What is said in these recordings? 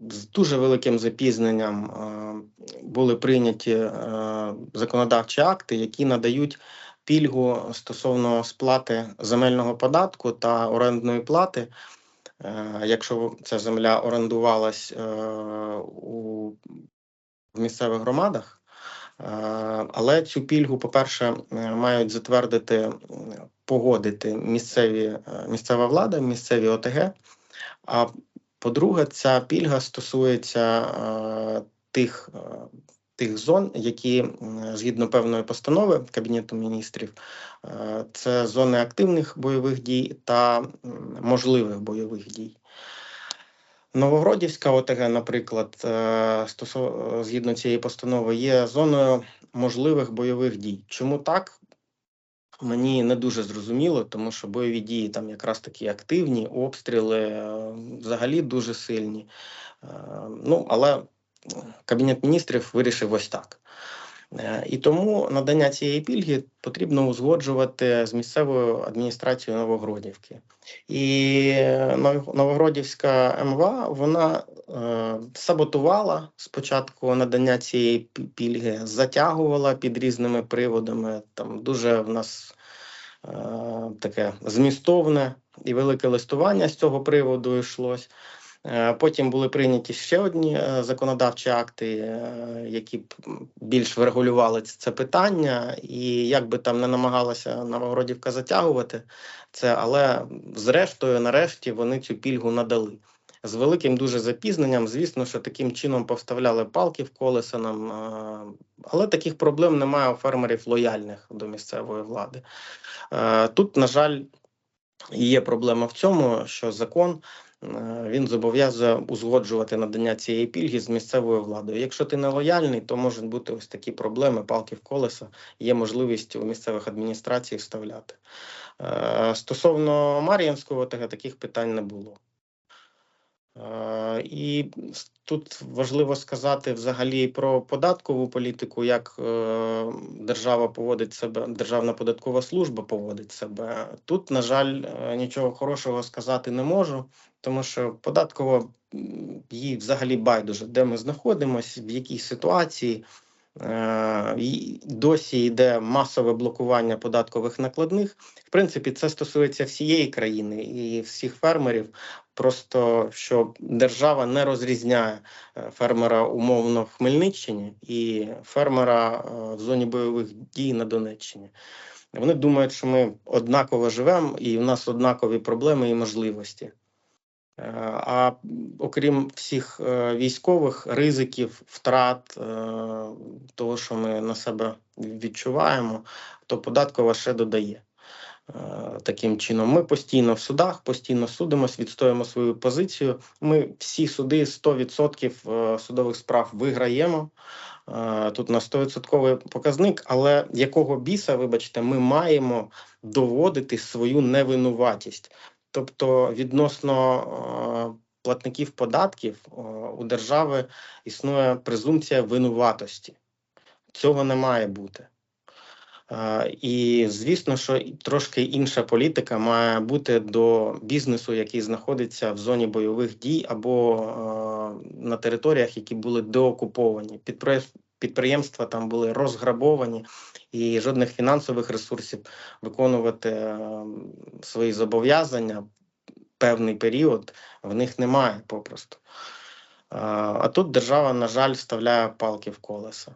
з дуже великим запізненням е, були прийняті е, законодавчі акти, які надають пільгу стосовно сплати земельного податку та орендної плати. Е, Якщо ця земля орендувалась у місцевих громадах, але цю пільгу, по-перше, мають затвердити, погодити місцеві, місцева влада, місцеві ОТГ. А по-друге, ця пільга стосується е, тих, е, тих зон, які згідно певної постанови Кабінету міністрів, е, це зони активних бойових дій та можливих бойових дій. Новогродівська ОТГ, наприклад, е, згідно цієї постанови, є зоною можливих бойових дій. Чому так? Мені не дуже зрозуміло, тому що бойові дії там якраз такі активні, обстріли е, взагалі дуже сильні. Е, Ну, але Кабінет міністрів вирішив ось так. Е, І тому надання цієї пільги потрібно узгоджувати з місцевою адміністрацією Новогродівки. І е, Новогродівська МВА вона е, саботувала спочатку надання цієї пільги, затягувала під різними приводами. Там дуже в нас таке змістовне і велике листування з цього приводу йшлось. Е, Потім були прийняті ще одні е, законодавчі акти, е, які більш врегулювали це питання, і як би там не намагалася Новогродівка затягувати це, але зрештою, нарешті, вони цю пільгу надали. З великим дуже запізненням, звісно, що таким чином повставляли палки в колеса нам, але таких проблем немає у фермерів лояльних до місцевої влади. Тут, на жаль, є проблема в цьому, що закон він зобов'язує узгоджувати надання цієї пільги з місцевою владою. Якщо ти не лояльний, то можуть бути ось такі проблеми, палки в колеса. Є можливість у місцевих адміністрацій вставляти. Е, Стосовно Мар'їнського ОТГ таких питань не було. Е, І тут важливо сказати взагалі про податкову політику, як е, держава поводить себе, Державна податкова служба поводить себе. Тут, на жаль, е, нічого хорошого сказати не можу, тому що податково їй взагалі байдуже, де ми знаходимося, в якій ситуації. Е, Досі йде масове блокування податкових накладних. В принципі, це стосується всієї країни і всіх фермерів. Просто що держава не розрізняє е, фермера умовно в Хмельниччині і фермера е, в зоні бойових дій на Донеччині. Вони думають, що ми однаково живемо, і в нас однакові проблеми і можливості. Е, А окрім всіх е, військових ризиків, втрат, е, того, що ми на себе відчуваємо, то податкова ще додає. Таким чином, ми постійно в судах, постійно судимось, відстоюємо свою позицію. Ми всі суди 100% е, судових справ виграємо. Тут на 100% показник, але якого біса, вибачте, ми маємо доводити свою невинуватість. Тобто, відносно е, платників податків е, у держави існує презумпція винуватості. Цього не має бути. Е, І звісно, що трошки інша політика має бути до бізнесу, який знаходиться в зоні бойових дій або на територіях, які були деокуповані. Підприємств- Підприємства там були розграбовані, і жодних фінансових ресурсів виконувати е, свої зобов'язання певний період в них немає попросту. Е, А тут держава, на жаль, вставляє палки в колеса.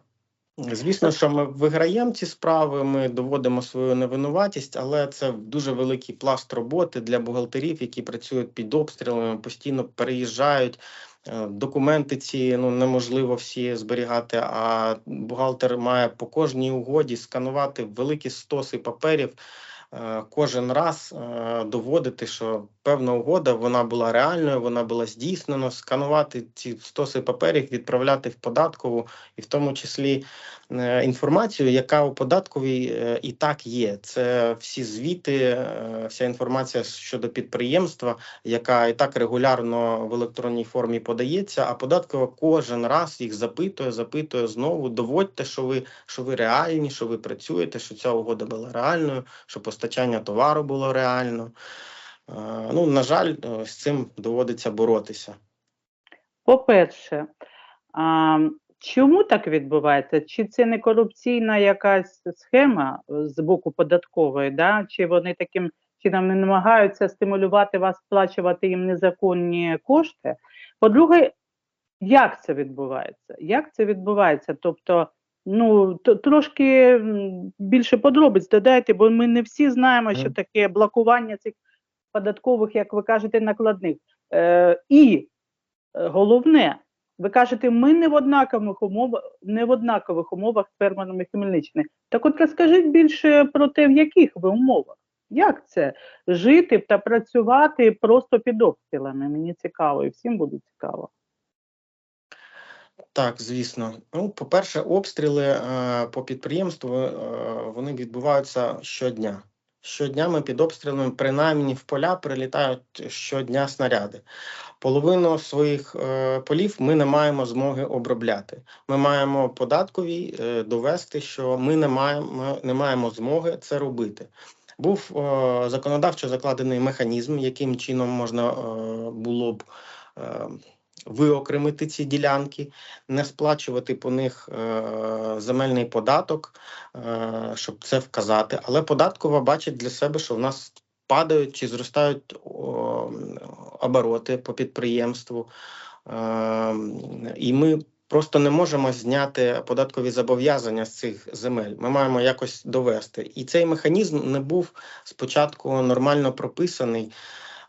Звісно, що ми виграємо ці справи, ми доводимо свою невинуватість, але це дуже великий пласт роботи для бухгалтерів, які працюють під обстрілами, постійно переїжджають. Е, Документи ці ну неможливо всі зберігати. А бухгалтер має по кожній угоді сканувати великі стоси паперів. е, Кожен раз е, доводити, що певна угода вона була реальною, вона була здійснена, сканувати ці стоси паперів, відправляти в податкову, і в тому числі е, інформацію, яка у податковій е, і так є. Це всі звіти, е, вся інформація щодо підприємства, яка і так регулярно в електронній формі подається. А податкова кожен раз їх запитує, запитує знову. Доводьте, що ви що ви реальні, що ви працюєте, що ця угода була реальною, що постачання товару було реально. Е, Ну, на жаль, е, з цим доводиться боротися. По-перше, чому так відбувається? Чи це не корупційна якась схема е, з боку податкової, да? чи вони таким чином не намагаються стимулювати вас сплачувати їм незаконні кошти? По-друге, як це відбувається? Як це відбувається? Тобто, ну трошки більше подробиць додайте, бо ми не всі знаємо, що таке блокування цих податкових, як ви кажете, накладних. Е, і е, головне, ви кажете, ми не в однакових умовах, не в однакових умовах з фермерами Хмельниччини. Так от розкажіть більше про те, в яких ви умовах. Як це жити та працювати просто під обстрілами? Мені цікаво, і всім буде цікаво. Так, звісно. Ну, по-перше, обстріли е, по підприємству е, вони відбуваються щодня. Щодня ми під обстрілами, принаймні в поля прилітають щодня снаряди. Половину своїх е, полів ми не маємо змоги обробляти. Ми маємо податковій е, довести, що ми не маємо, не маємо змоги це робити. Був е, законодавчо закладений механізм, яким чином можна е, було б е, виокремити ці ділянки, не сплачувати по них е, земельний податок, е, щоб це вказати. Але податкова бачить для себе, що в нас падають чи зростають о, обороти по підприємству, е, і ми просто не можемо зняти податкові зобов'язання з цих земель. Ми маємо якось довести. І цей механізм не був спочатку нормально прописаний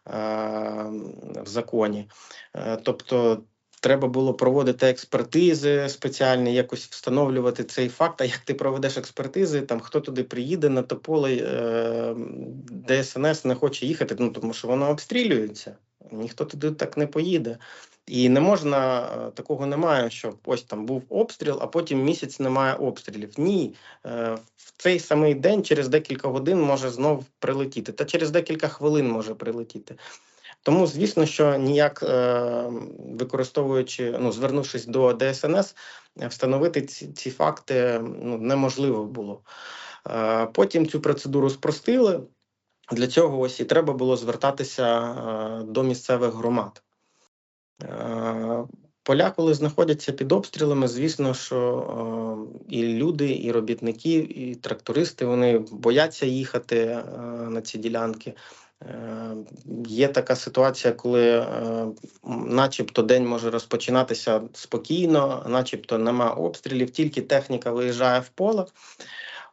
в законі. Е, Тобто треба було проводити експертизи спеціальні, якось встановлювати цей факт. А як ти проведеш експертизи, там хто туди приїде на тополе, е, ДСНС не хоче їхати, ну тому що воно обстрілюється. Ніхто туди так не поїде. І не можна е, такого немає, що ось там був обстріл, а потім місяць немає обстрілів. Ні, е, цей самий день, через декілька годин може знов прилетіти, та через декілька хвилин може прилетіти. Тому, звісно, що ніяк е, використовуючи, ну звернувшись до ДСНС, встановити ці, ці факти ну, неможливо було. Е, потім цю процедуру спростили. Для цього ось і треба було звертатися е, до місцевих громад. Поля, коли знаходяться під обстрілами, звісно, що е, і люди, і робітники, і трактористи вони бояться їхати е, на ці ділянки. Е, Є така ситуація, коли, начебто, день може розпочинатися спокійно, начебто нема обстрілів, тільки техніка виїжджає в поле.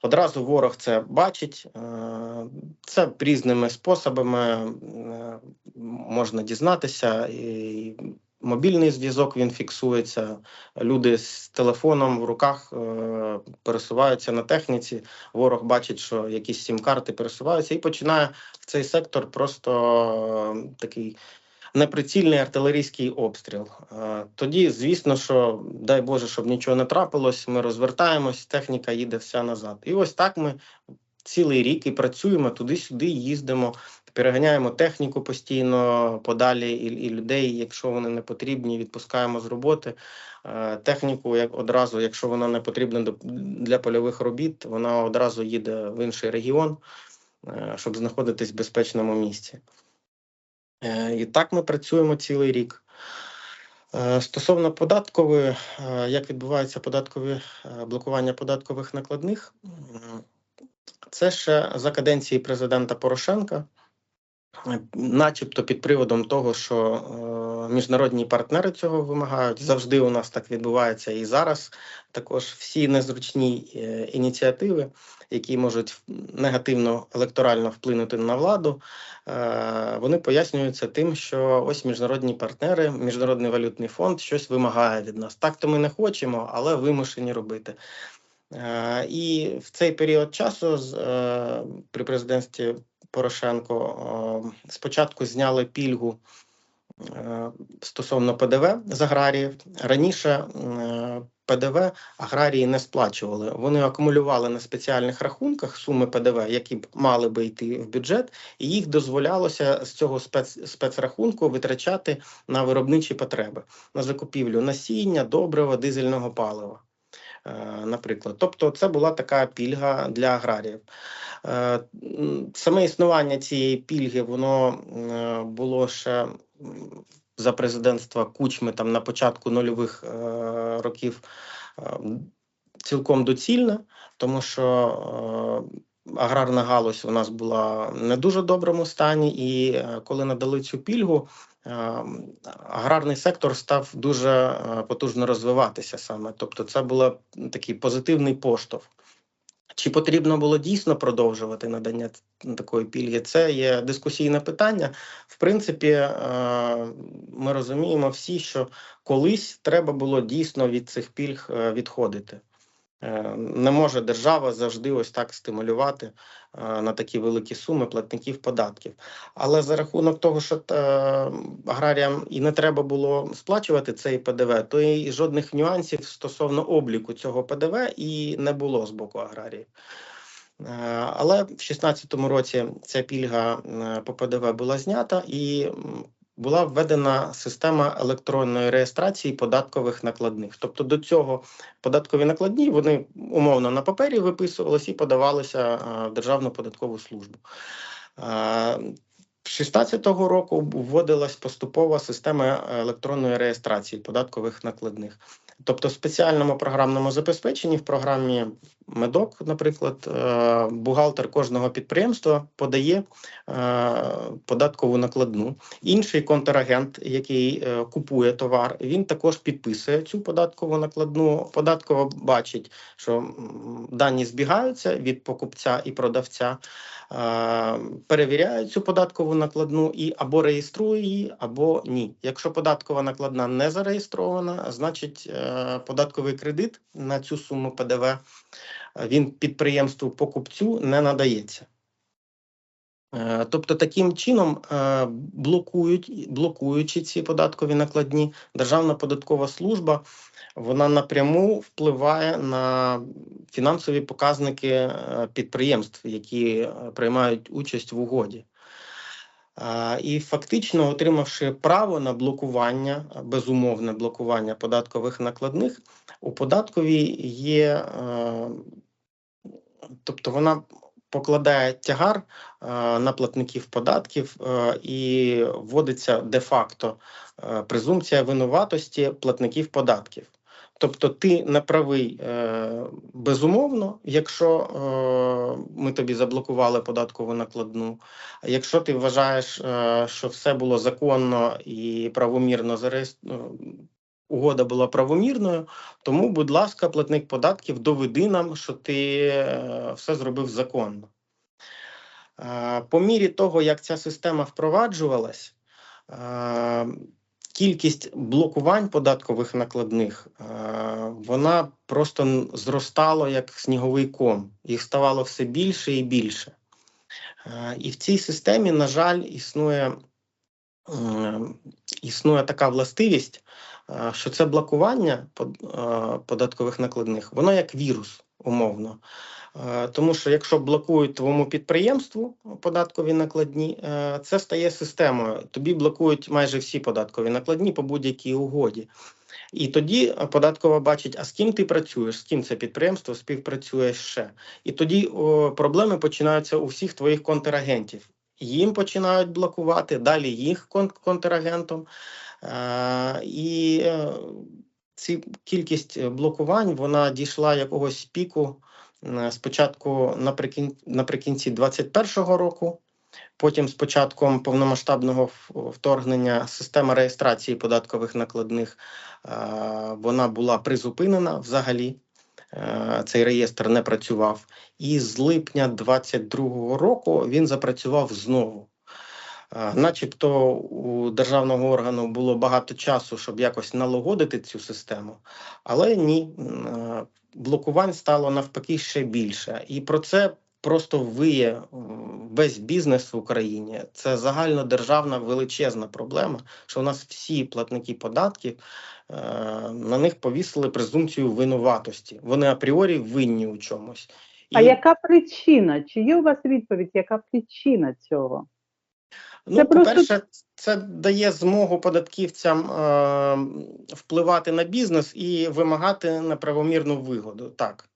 Одразу ворог це бачить. Це різними способами можна дізнатися. І мобільний зв'язок він фіксується. Люди з телефоном в руках е, пересуваються на техніці. Ворог бачить, що якісь сім-карти пересуваються, і починає в цей сектор просто е, такий. Неприцільний артилерійський обстріл. Е, Тоді, звісно, що дай Боже, щоб нічого не трапилось, ми розвертаємось, техніка їде вся назад. І ось так ми цілий рік і працюємо туди-сюди, їздимо, переганяємо техніку постійно подалі, і, і людей, якщо вони не потрібні, відпускаємо з роботи. Е, Техніку, як одразу, якщо вона не потрібна для польових робіт, вона одразу їде в інший регіон, е, щоб знаходитись в безпечному місці. Е, І так ми працюємо цілий рік. Стосовно податкової, як відбувається податкові блокування податкових накладних, це ще за каденції президента Порошенка, начебто під приводом того, що е, міжнародні партнери цього вимагають. Завжди у нас так відбувається і зараз. Також всі незручні е, ініціативи, які можуть негативно електорально вплинути на владу, е, вони пояснюються тим, що ось міжнародні партнери, міжнародний валютний фонд щось вимагає від нас. Так то ми не хочемо, але вимушені робити. Е, І в цей період часу е, при президентстві Порошенко е, спочатку зняли пільгу стосовно ПДВ з аграріїв. Раніше ПДВ аграрії не сплачували. Вони акумулювали на спеціальних рахунках суми ПДВ, які б мали би йти в бюджет, і їх дозволялося з цього спец, спецрахунку витрачати на виробничі потреби, на закупівлю насіння, добрива, дизельного палива. Е, Наприклад, тобто, це була така пільга для аграріїв. Е, Саме існування цієї пільги воно е, було ще за президентства Кучми там на початку нульових років цілком доцільна, тому що аграрна галузь у нас була не дуже доброму стані, і е, коли надали цю пільгу, е, аграрний сектор став дуже е, потужно розвиватися саме. Тобто, це був такий позитивний поштовх. Чи потрібно було дійсно продовжувати надання такої пільги? Це є дискусійне питання. В принципі, ми розуміємо всі, що колись треба було дійсно від цих пільг відходити. Е, Не може держава завжди ось так стимулювати е, на такі великі суми платників податків. Але за рахунок того, що е, аграріям і не треба було сплачувати цей ПДВ, то і жодних нюансів стосовно обліку цього ПДВ і не було з боку аграріїв. Але в 2016 році ця пільга по ПДВ була знята і була введена система електронної реєстрації податкових накладних. Тобто до цього податкові накладні вони умовно на папері виписувалися і подавалися в Державну податкову службу. Е, 16-го року вводилась поступова система електронної реєстрації податкових накладних. Тобто, в спеціальному програмному забезпеченні в програмі Медок, наприклад, е, бухгалтер кожного підприємства подає е, податкову накладну. Інший контрагент, який е, купує товар, він також підписує цю податкову накладну. Податково бачить, що дані збігаються від покупця і продавця, е, перевіряє цю податкову накладну і або реєструє її, або ні. Якщо податкова накладна не зареєстрована, значить е, податковий кредит на цю суму ПДВ е, він підприємству покупцю не надається. Е, Тобто таким чином блокують, блокуючи ці податкові накладні, Державна податкова служба вона напряму впливає на фінансові показники підприємств, які приймають участь в угоді. І фактично, отримавши право на блокування, безумовне блокування податкових накладних, у податковій є, е, тобто вона покладає тягар е, на платників податків е, і вводиться де-факто презумпція винуватості платників податків. Тобто ти не правий е, безумовно, якщо е, ми тобі заблокували податкову накладну. А Якщо ти вважаєш, е, що все було законно і правомірно зареєстровано, угода була правомірною, тому, будь ласка, платник податків, доведи нам, що ти все зробив законно. По мірі того, як ця система впроваджувалась, кількість блокувань податкових накладних е, вона просто зростала як сніговий ком. Їх ставало все більше і більше. Е, І в цій системі, на жаль, існує, існує така властивість, е, що це блокування податкових накладних, воно як вірус, умовно. Е, Тому що якщо блокують твоєму підприємству податкові накладні, е, це стає системою. Тобі блокують майже всі податкові накладні по будь-якій угоді. І тоді податкова бачить, а з ким ти працюєш, з ким це підприємство співпрацює ще. І тоді о, проблеми починаються у всіх твоїх контрагентів. Їм починають блокувати, далі їх контрагентом. Е, і е, ці кількість блокувань вона дійшла якогось піку спочатку наприкін... наприкінці 2021 року. Потім з початком повномасштабного вторгнення система реєстрації податкових накладних е, вона була призупинена взагалі. Е, Цей реєстр не працював. І з липня 2022 року він запрацював знову. Е, Начебто у державного органу було багато часу, щоб якось налагодити цю систему, але ні, е, блокувань стало навпаки ще більше. І про це просто виє весь бізнес в Україні. Це загальнодержавна величезна проблема, що у нас всі платники податків е, на них повісили презумпцію винуватості. Вони апріорі винні у чомусь. А яка причина? Чи є у вас відповідь, яка причина цього? Ну, по-перше, це дає змогу податківцям е, впливати на бізнес і вимагати неправомірну вигоду. Так.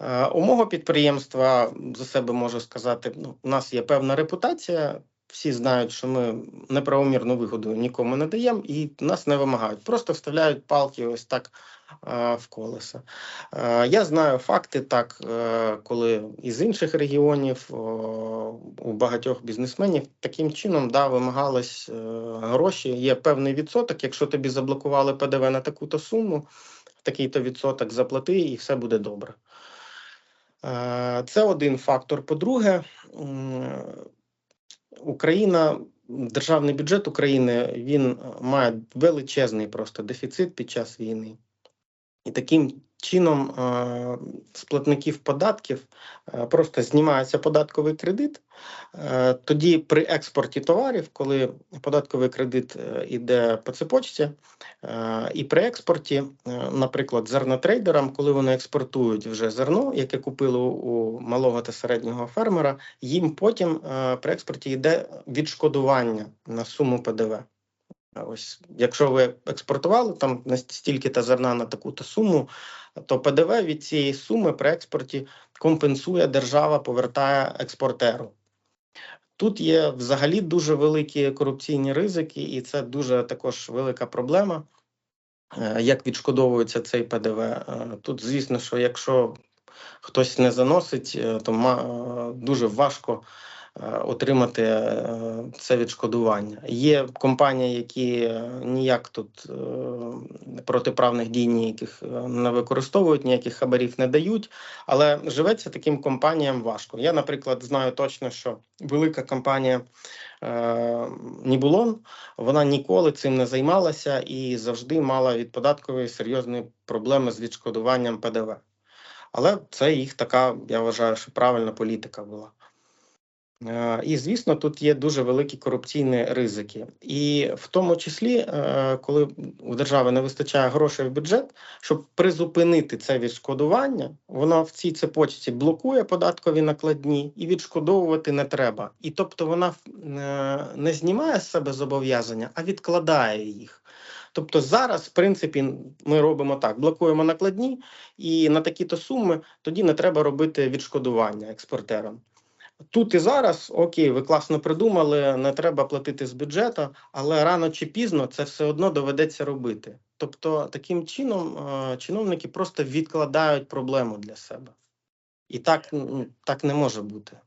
Е, у мого підприємства за себе можу сказати, ну, у нас є певна репутація всі знають, що ми неправомірну вигоду нікому не даємо і нас не вимагають. Просто вставляють палки ось так е, в колеса. Е, Я знаю факти так, е, коли із інших регіонів о, у багатьох бізнесменів таким чином да, вимагались е, гроші. Є певний відсоток. Якщо тобі заблокували ПДВ на таку-то суму, такий-то відсоток заплати, і все буде добре. Е, Це один фактор. По-друге, Україна, державний бюджет України він е, має величезний просто дефіцит під час війни. І таким чином е, з платників податків е, просто знімається податковий кредит. Е, Тоді при експорті товарів, коли податковий кредит іде по цепочці, і при експорті, наприклад, зернотрейдерам, коли вони експортують вже зерно, яке купили у- малого та середнього фермера, їм потім при експорті йде відшкодування на суму ПДВ. Ось, якщо ви експортували там на стільки та зерна на таку-то суму, то ПДВ від цієї суми при експорті компенсує держава, повертає експортеру. Тут є взагалі дуже великі корупційні ризики, і це дуже також велика проблема, е, як відшкодовується цей ПДВ. Е, Тут, звісно, що якщо хтось не заносить, е, то дуже важко отримати е, це відшкодування. Є компанії, які е, ніяк тут е, протиправних дій ніяких е, не використовують, ніяких хабарів не дають, але живеться таким компаніям важко. Я, наприклад, знаю точно, що велика компанія е, Нібулон вона ніколи цим не займалася і завжди мала від податкової серйозні проблеми з відшкодуванням ПДВ. Але це їх така, я вважаю, що правильна політика була. Е, І, звісно, тут є дуже великі корупційні ризики. І в тому числі, е, коли у держави не вистачає грошей в бюджет, щоб призупинити це відшкодування, воно в цій цепочці блокує податкові накладні і відшкодовувати не треба. І тобто вона е, не знімає з себе зобов'язання, а відкладає їх. Тобто зараз, в принципі, ми робимо так: блокуємо накладні, і на такі-то суми тоді не треба робити відшкодування експортерам. Тут і зараз, окей, ви класно придумали, не треба платити з бюджету, але рано чи пізно це все одно доведеться робити. Тобто, таким чином е, чиновники просто відкладають проблему для себе. І так, так не може бути.